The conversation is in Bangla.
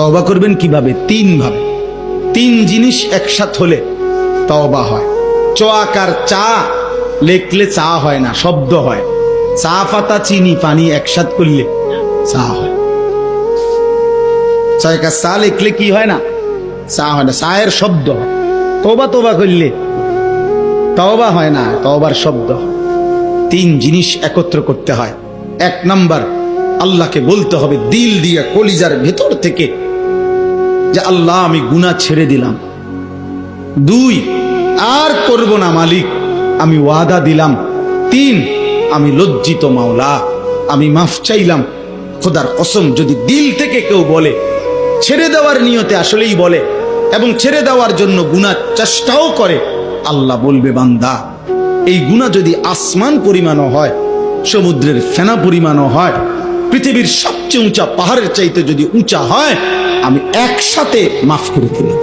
তওবা করবেন কীভাবে? তিন ভাবে তিন জিনিস একসাথ হলে তওবা হয়। চোয়াকার চা লেখলে চা হয় না, শব্দ হয়। চা, পাতা, চিনি, পানি একসাথ করলে চা হয়। ছয়কা চা লিখলে কি হয় না? চা হয় না, চায়ের শব্দ হয়। তবা তবা করলে তওবা হয় না, তওবার শব্দ। তিন জিনিস একত্র করতে হয়। এক নাম্বার, আল্লাহকে বলতে হবে, দিল দিয়ে কলিজার ভেতর থেকে যে আল্লাহ, আমি গুনাহ ছেড়ে দিলাম। দুই, আর করব না মালিক। আমি ওয়াদা দিলাম। তিন, আমি লজ্জিত মাওলা। আমি মাফ চাইলাম। খোদার কসম, যদি দিল থেকে কেউ বলে, ছেড়ে দেওয়ার নিয়তে আসলেই বলে, এবং ছেড়ে দেওয়ার জন্য গুনাহ চেষ্টাও করে, আল্লাহ বলবে, বান্দা, এই গুনাহ যদি আসমান পরিমাণও হয়, সমুদ্রের ফেনা পরিমাণও হয়, পৃথিবীর সবচেয়ে উঁচা পাহাড়ের চাইতে যদি উঁচা হয় আমি একসাথে মাফ করে দিলাম।